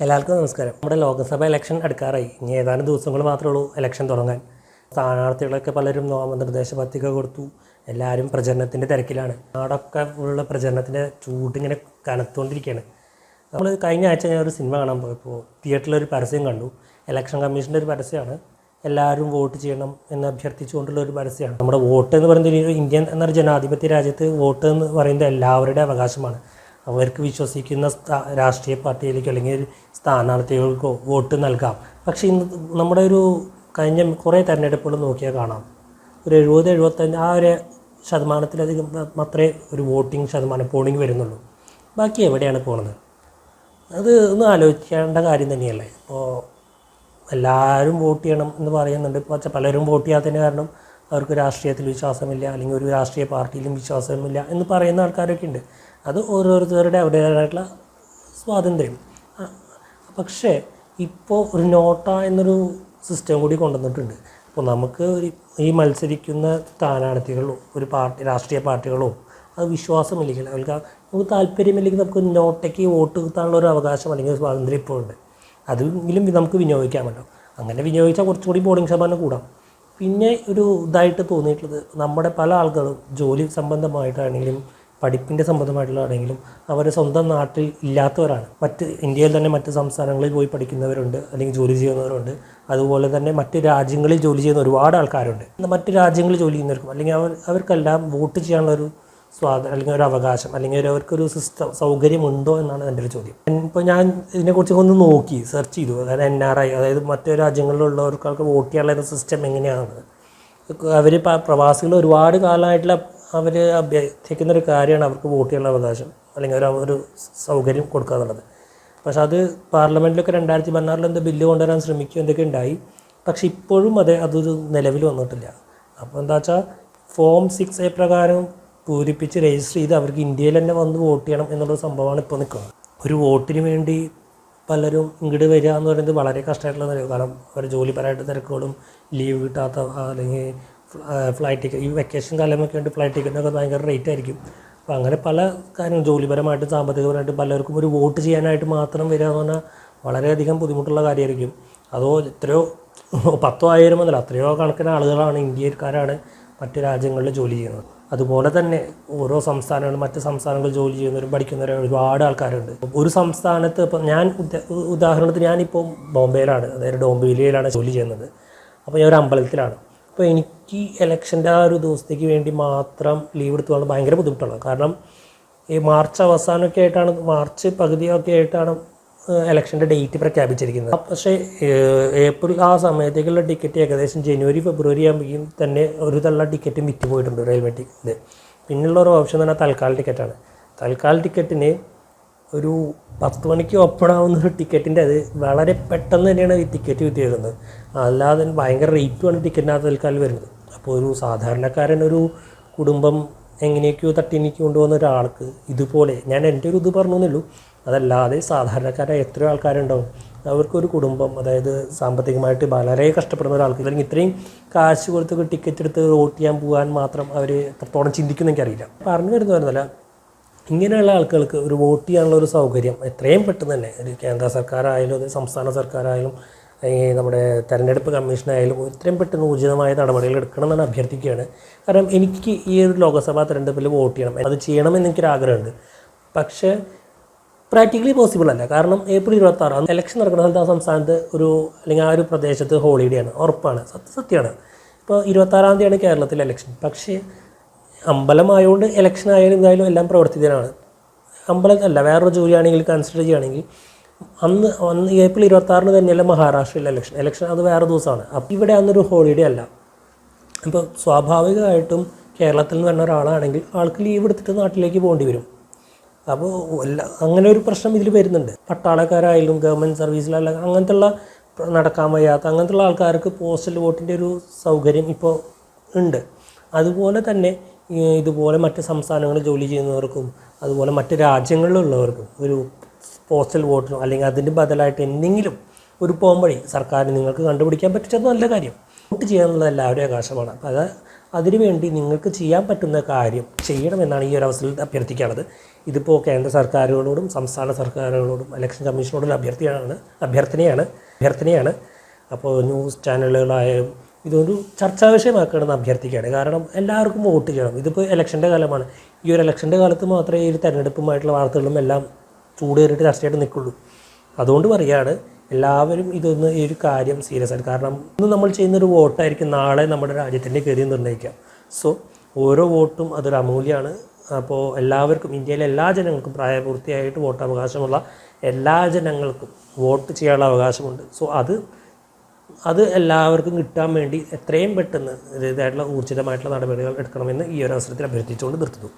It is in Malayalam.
എല്ലാവർക്കും നമസ്കാരം. നമ്മുടെ ലോക്സഭ ഇലക്ഷൻ അടുക്കാറായി. ഇനി ഏതാനും ദിവസങ്ങൾ മാത്രമേ ഉള്ളൂ ഇലക്ഷൻ തുടങ്ങാൻ. സ്ഥാനാർത്ഥികളൊക്കെ പലരും നാമനിർദ്ദേശ പത്രിക കൊടുത്തു. എല്ലാവരും പ്രചരണത്തിന്റെ തിരക്കിലാണ്. നാടൊക്കെ ഉള്ള പ്രചരണത്തിന്റെ ചൂടിങ്ങനെ കനത്തുകൊണ്ടിരിക്കുകയാണ്. നമ്മൾ കഴിഞ്ഞ ആഴ്ച ഞാൻ ഒരു സിനിമ കാണാൻ പോയപ്പോൾ തിയേറ്ററിലൊരു പരസ്യം കണ്ടു. ഇലക്ഷൻ കമ്മീഷന്റെ ഒരു പരസ്യമാണ്. എല്ലാവരും വോട്ട് ചെയ്യണം എന്ന് അഭ്യർത്ഥിച്ചുകൊണ്ടുള്ള ഒരു പരസ്യമാണ്. നമ്മുടെ വോട്ട് എന്ന് പറയുന്നത് ഒരു ഇന്ത്യൻ എന്നൊരു ജനാധിപത്യ രാജ്യത്ത് വോട്ട് എന്ന് പറയുന്നത് എല്ലാവരുടെ അവകാശമാണ്. അവർക്ക് വിശ്വസിക്കുന്ന രാഷ്ട്രീയ പാർട്ടിയിലേക്കോ അല്ലെങ്കിൽ സ്ഥാനാർത്ഥികൾക്കോ വോട്ട് നൽകാം. പക്ഷേ ഇന്ന് നമ്മുടെ ഒരു കഴിഞ്ഞ കുറേ തെരഞ്ഞെടുപ്പുകൾ നോക്കിയാൽ കാണാം. ഒരു എഴുപത് എഴുപത്തഞ്ച് ആ ഒരു ശതമാനത്തിലധികം മാത്രമേ ഒരു വോട്ടിംഗ് ശതമാനം പോളിംഗ് വരുന്നുള്ളൂ. ബാക്കി എവിടെയാണ് പോകുന്നത് അത് ഒന്ന് ആലോചിക്കേണ്ട കാര്യം തന്നെയല്ലേ. ഇപ്പോൾ എല്ലാവരും വോട്ട് ചെയ്യണം എന്ന് പറയുന്നുണ്ട്. ഇപ്പോൾ പലരും വോട്ട് ചെയ്യാത്തതിന് കാരണം അവർക്ക് രാഷ്ട്രീയത്തിൽ വിശ്വാസമില്ല അല്ലെങ്കിൽ ഒരു രാഷ്ട്രീയ പാർട്ടിയിലും വിശ്വാസമില്ല എന്ന് പറയുന്ന ആൾക്കാരൊക്കെ ഉണ്ട്. അത് ഓരോരുത്തരുടെ അവരുടേതായിട്ടുള്ള സ്വാതന്ത്ര്യം. പക്ഷേ ഇപ്പോൾ ഒരു നോട്ട എന്നൊരു സിസ്റ്റം കൂടി കൊണ്ടുവന്നിട്ടുണ്ട്. അപ്പോൾ നമുക്ക് ഒരു ഈ മത്സരിക്കുന്ന സ്ഥാനാർത്ഥികളോ ഒരു പാർട്ടി രാഷ്ട്രീയ പാർട്ടികളോ അത് വിശ്വാസമില്ലെങ്കിൽ അവർക്ക് നമുക്ക് താല്പര്യമില്ലെങ്കിൽ നമുക്ക് നോട്ടയ്ക്ക് വോട്ട് കിട്ടാനുള്ള ഒരു അവകാശം അല്ലെങ്കിൽ സ്വാതന്ത്ര്യം ഇപ്പോൾ ഉണ്ട്. അതെങ്കിലും നമുക്ക് വിനിയോഗിക്കാമല്ലോ. അങ്ങനെ വിനിയോഗിച്ചാൽ കുറച്ചും കൂടി പോളിംഗ് ശതമാനം കൂടാം. പിന്നെ ഒരു ഇതായിട്ട് തോന്നിയിട്ടുള്ളത് നമ്മുടെ പല ആളുകളും ജോലി സംബന്ധമായിട്ടാണെങ്കിലും പഠിപ്പിന്റെ സംബന്ധമായിട്ടുള്ളതാണെങ്കിലും അവർ സ്വന്തം നാട്ടിൽ ഇല്ലാത്തവരാണ്. മറ്റ് ഇന്ത്യയിൽ തന്നെ മറ്റ് സംസ്ഥാനങ്ങളിൽ പോയി പഠിക്കുന്നവരുണ്ട് അല്ലെങ്കിൽ ജോലി ചെയ്യുന്നവരുണ്ട്. അതുപോലെ തന്നെ മറ്റ് രാജ്യങ്ങളിൽ ജോലി ചെയ്യുന്ന ഒരുപാട് ആൾക്കാരുണ്ട്. മറ്റ് രാജ്യങ്ങളിൽ ജോലി ചെയ്യുന്നവർക്കും അല്ലെങ്കിൽ അവർ അവർക്കെല്ലാം വോട്ട് ചെയ്യാനുള്ള ഒരു സ്വാതന്ത്ര്യം അല്ലെങ്കിൽ ഒരു അവകാശം അല്ലെങ്കിൽ അവർക്കൊരു സിസ്റ്റം സൗകര്യമുണ്ടോ എന്നാണ് എന്റെ ഒരു ചോദ്യം. ഇപ്പോൾ ഞാൻ ഇതിനെക്കുറിച്ച് ഒന്ന് നോക്കി സെർച്ച് ചെയ്തു. അതായത് എൻ ആർ ഐ അതായത് മറ്റു രാജ്യങ്ങളിലുള്ളവർക്കൊക്കെ വോട്ട് ചെയ്യാനുള്ള സിസ്റ്റം എങ്ങനെയാണ് അവർ പ്രവാസികൾ ഒരുപാട് കാലമായിട്ടുള്ള അവർ അഭ്യർത്ഥിക്കുന്ന ഒരു കാര്യമാണ് അവർക്ക് വോട്ട് ചെയ്യാനുള്ള അവകാശം അല്ലെങ്കിൽ അവർ ഒരു സൗകര്യം കൊടുക്കുക എന്നുള്ളത്. പക്ഷേ അത് പാർലമെന്റിലൊക്കെ രണ്ടായിരത്തി പതിനാറിൽ എന്തോ ബില്ല് കൊണ്ടുവരാൻ ശ്രമിക്കുക എന്തൊക്കെ ഉണ്ടായി. പക്ഷെ ഇപ്പോഴും അതെ അതൊരു നിലവിൽ വന്നിട്ടില്ല. അപ്പോൾ എന്താ വെച്ചാൽ ഫോം സിക്സ് എ പ്രകാരം പൂരിപ്പിച്ച് രജിസ്റ്റർ ചെയ്ത് അവർക്ക് ഇന്ത്യയിൽ തന്നെ വന്ന് വോട്ട് ചെയ്യണം എന്നുള്ള സംഭവമാണ് ഇപ്പോൾ നിൽക്കുന്നത്. ഒരു വോട്ടിന് വേണ്ടി പലരും ഇങ്ങോട്ട് വരിക എന്ന് പറയുന്നത് വളരെ കഷ്ടമായിട്ടുള്ള കാര്യം കാരണം അവർ ജോലിപരമായിട്ട് തിരക്കുകളും ലീവ് കിട്ടാത്ത അല്ലെങ്കിൽ ഫ്ലൈറ്റ് ടിക്കറ്റ് ഈ വെക്കേഷൻ കാലമൊക്കെ ഉണ്ട് ഫ്ലൈറ്റ് ടിക്കറ്റിനൊക്കെ ഭയങ്കര റേറ്റ് ആയിരിക്കും. അപ്പോൾ അങ്ങനെ പല കാര്യങ്ങളും ജോലിപരമായിട്ടും സാമ്പത്തികപരമായിട്ടും പലർക്കും ഒരു വോട്ട് ചെയ്യാനായിട്ട് മാത്രം വരിക എന്ന് പറഞ്ഞാൽ വളരെയധികം ബുദ്ധിമുട്ടുള്ള കാര്യമായിരിക്കും. അതോ എത്രയോ പത്തോ ആയിരം മുതൽ അത്രയോ കണക്കിന് ആളുകളാണ് ഇന്ത്യക്കാരാണ് മറ്റ് രാജ്യങ്ങളിൽ ജോലി ചെയ്യുന്നത്. അതുപോലെ തന്നെ ഓരോ സംസ്ഥാനങ്ങളും മറ്റ് സംസ്ഥാനങ്ങളിൽ ജോലി ചെയ്യുന്നവരും പഠിക്കുന്നവരും ഒരുപാട് ആൾക്കാരുണ്ട്. ഒരു സംസ്ഥാനത്ത് ഇപ്പം ഞാൻ ഉദാ- ഉദാഹരണത്തിന് ഞാനിപ്പോൾ ബോംബെയിലാണ് അതായത് ഡോംബെയിലാണ് ജോലി ചെയ്യുന്നത്. അപ്പോൾ ഞാൻ ഒരു അമ്പലത്തിലാണ്. അപ്പോൾ എനിക്ക് ഇലക്ഷന്റെ ആ ഒരു ദിവസത്തേക്ക് വേണ്ടി മാത്രം ലീവ് എടുത്തു പോകാൻ ഭയങ്കര ബുദ്ധിമുട്ടാണ്. കാരണം ഈ മാർച്ച് അവസാനമൊക്കെ ആയിട്ടാണ് മാർച്ച് പകുതിയൊക്കെ ആയിട്ടാണ് ഇലക്ഷന്റെ ഡേറ്റ് പ്രഖ്യാപിച്ചിരിക്കുന്നത്. പക്ഷേ ഏപ്രിൽ ആ സമയത്തേക്കുള്ള ടിക്കറ്റ് ഏകദേശം ജനുവരി ഫെബ്രുവരി ആകുമ്പോഴേക്കും തന്നെ ഒരു തള്ള ടിക്കറ്റും വിറ്റ് പോയിട്ടുണ്ട് റെയിൽവേ ടിക്കറ്റ് പിന്നുള്ള ഒരു ഓപ്ഷൻ തന്നെ തൽക്കാല ടിക്കറ്റാണ് തൽക്കാല ടിക്കറ്റിന് ഒരു പത്ത് മണിക്ക് ഓപ്പൺ ആവുന്ന ഒരു ടിക്കറ്റിന്റെ അത് വളരെ പെട്ടെന്ന് തന്നെയാണ് ഈ ടിക്കറ്റ് വിറ്റിയേക്കുന്നത് അല്ലാതെ ഭയങ്കര റേറ്റുമാണ് ടിക്കറ്റിനകത്ത് തൽക്കാലം വരുന്നത്. അപ്പോൾ ഒരു സാധാരണക്കാരൻ ഒരു കുടുംബം എങ്ങനെയൊക്കെയോ തട്ടിനിക്ക് കൊണ്ടുപോകുന്ന ഒരാൾക്ക് ഇതുപോലെ ഞാൻ എന്റെ ഒരു ഇത് പറഞ്ഞൊന്നുള്ളൂ അതല്ലാതെ സാധാരണക്കാരായ എത്രയോ ആൾക്കാരുണ്ടാവും. അവർക്കൊരു കുടുംബം അതായത് സാമ്പത്തികമായിട്ട് വളരെ കഷ്ടപ്പെടുന്ന ഒരാൾക്ക് അല്ലെങ്കിൽ ഇത്രയും കാശ് കൊടുത്ത് ടിക്കറ്റ് എടുത്ത് വോട്ട് ചെയ്യാൻ പോകാൻ മാത്രം അവർ എത്രത്തോളം ചിന്തിക്കുന്നെങ്കിൽ അറിയില്ല പറഞ്ഞു വരുന്ന വരുന്നല്ല ഇങ്ങനെയുള്ള ആൾക്കാർക്ക് ഒരു വോട്ട് ചെയ്യാനുള്ള ഒരു സൗകര്യം എത്രയും പെട്ടെന്ന് തന്നെ. ഒരു കേന്ദ്ര സർക്കാരായാലും അത് സംസ്ഥാന സർക്കാരായാലും നമ്മുടെ തെരഞ്ഞെടുപ്പ് കമ്മീഷനായാലും എത്രയും പെട്ടെന്ന് ഉചിതമായ നടപടികൾ എടുക്കണമെന്നാണ് അഭ്യർത്ഥിക്കുകയാണ്. കാരണം എനിക്ക് ഈ ഒരു ലോക്സഭാ തെരഞ്ഞെടുപ്പിൽ വോട്ട് ചെയ്യണം. അത് ചെയ്യണമെന്ന് എനിക്കൊരു ആഗ്രഹമുണ്ട് പക്ഷേ പ്രാക്ടിക്കലി പോസിബിൾ അല്ല. കാരണം ഏപ്രിൽ ഇരുപത്തി ആറാം ഇലക്ഷൻ നടക്കുന്ന സ്ഥലത്ത് ആ സംസ്ഥാനത്ത് ഒരു അല്ലെങ്കിൽ ആ ഒരു പ്രദേശത്ത് ഹോളിഡേ ആണ് ഉറപ്പാണ്. സത്യ സത്യമാണ്. ഇപ്പോൾ ഇരുപത്താറാം തീയതിയാണ് കേരളത്തിലെ ഇലക്ഷൻ പക്ഷേ അമ്പലമായതുകൊണ്ട് ഇലക്ഷൻ ആയാലും ഇതായാലും എല്ലാം പ്രവർത്തിതനാണ് അമ്പലമല്ല വേറൊരു ജോലിയാണെങ്കിൽ കൺസിഡർ ചെയ്യുകയാണെങ്കിൽ അന്ന് അന്ന് ഏപ്രിൽ ഇരുപത്താറിന് തന്നെയല്ല മഹാരാഷ്ട്രയിൽ ഇലക്ഷൻ ഇലക്ഷൻ അത് വേറെ ദിവസമാണ്. അപ്പോൾ ഇവിടെ അന്നൊരു ഹോളിഡേ അല്ല. അപ്പോൾ സ്വാഭാവികമായിട്ടും കേരളത്തിൽ നിന്ന് വരുന്ന ഒരാളാണെങ്കിൽ ആൾക്ക് ലീവ് എടുത്തിട്ട് നാട്ടിലേക്ക് പോകേണ്ടി വരും. അപ്പോൾ എല്ലാ അങ്ങനെ ഒരു പ്രശ്നം ഇതിൽ വരുന്നുണ്ട്. പട്ടാളക്കാരായാലും ഗവൺമെന്റ് സർവീസിലല്ല അങ്ങനത്തെ ഉള്ള നടക്കാൻ വയ്യാത്ത അങ്ങനത്തെ ഉള്ള ആൾക്കാർക്ക് പോസ്റ്റൽ വോട്ടിന്റെ ഒരു സൗകര്യം ഇപ്പോൾ ഉണ്ട്. അതുപോലെ തന്നെ ഇതുപോലെ മറ്റ് സംസ്ഥാനങ്ങളിൽ ജോലി ചെയ്യുന്നവർക്കും അതുപോലെ മറ്റ് രാജ്യങ്ങളിലുള്ളവർക്കും ഒരു പോസ്റ്റൽ വോട്ടിനോ അല്ലെങ്കിൽ അതിന്റെ ബദലായിട്ട് എന്തെങ്കിലും ഒരു പോംവഴി സർക്കാർ നിങ്ങൾക്ക് കണ്ടുപിടിക്കാൻ പറ്റിച്ചത് നല്ല കാര്യം. വോട്ട് ചെയ്യാനുള്ള എല്ലാവരുടെയും അവകാശമാണ്. അപ്പോൾ അത് അതിനുവേണ്ടി നിങ്ങൾക്ക് ചെയ്യാൻ പറ്റുന്ന കാര്യം ചെയ്യണമെന്നാണ് ഈ ഒരു അവസരത്തിൽ അഭ്യർത്ഥിക്കാനുള്ളത് ഇതിപ്പോൾ കേന്ദ്ര സർക്കാരുകളോടും സംസ്ഥാന സർക്കാരുകളോടും ഇലക്ഷൻ കമ്മീഷനോടും അഭ്യർത്ഥിയാണ് അഭ്യർത്ഥനയാണ് അഭ്യർത്ഥനയാണ്. അപ്പോൾ ന്യൂസ് ചാനലുകളായാലും ഇതൊരു ചർച്ചാ വിഷയമാക്കണമെന്ന് അഭ്യർത്ഥിക്കുകയാണ് കാരണം എല്ലാവർക്കും വോട്ട് ചെയ്യണം. ഇതിപ്പോൾ ഇലക്ഷന്റെ കാലമാണ്. ഈ ഒരു ഇലക്ഷന്റെ കാലത്ത് മാത്രമേ ഈ ഒരു തെരഞ്ഞെടുപ്പുമായിട്ടുള്ള വാർത്തകളും എല്ലാം ചൂടേറിയിട്ട് ചർച്ചയായിട്ട് നിൽക്കുള്ളൂ. അതുകൊണ്ട് പറയുകയാണ് എല്ലാവരും ഇതൊന്ന് ഈ ഒരു കാര്യം സീരിയസ് ആയിട്ട്. കാരണം ഇന്ന് നമ്മൾ ചെയ്യുന്നൊരു വോട്ടായിരിക്കും നാളെ നമ്മുടെ രാജ്യത്തിന്റെ ഗതി നിർണയിക്കുക സോ ഓരോ വോട്ടും അതൊരു അമൂല്യമാണ് അപ്പോൾ എല്ലാവർക്കും ഇന്ത്യയിലെ എല്ലാ ജനങ്ങൾക്കും പ്രായപൂർത്തിയായിട്ട് വോട്ടവകാശമുള്ള എല്ലാ ജനങ്ങൾക്കും വോട്ട് ചെയ്യാനുള്ള അവകാശമുണ്ട്. സോ അത് അത് എല്ലാവർക്കും കിട്ടാൻ വേണ്ടി എത്രയും പെട്ടെന്ന് ഇതായിട്ടുള്ള ഊർജിതമായിട്ടുള്ള നടപടികൾ എടുക്കണമെന്ന് ഈ ഒരു അവസരത്തിൽ അഭ്യർത്ഥിച്ചുകൊണ്ട് നിർത്തുന്നു.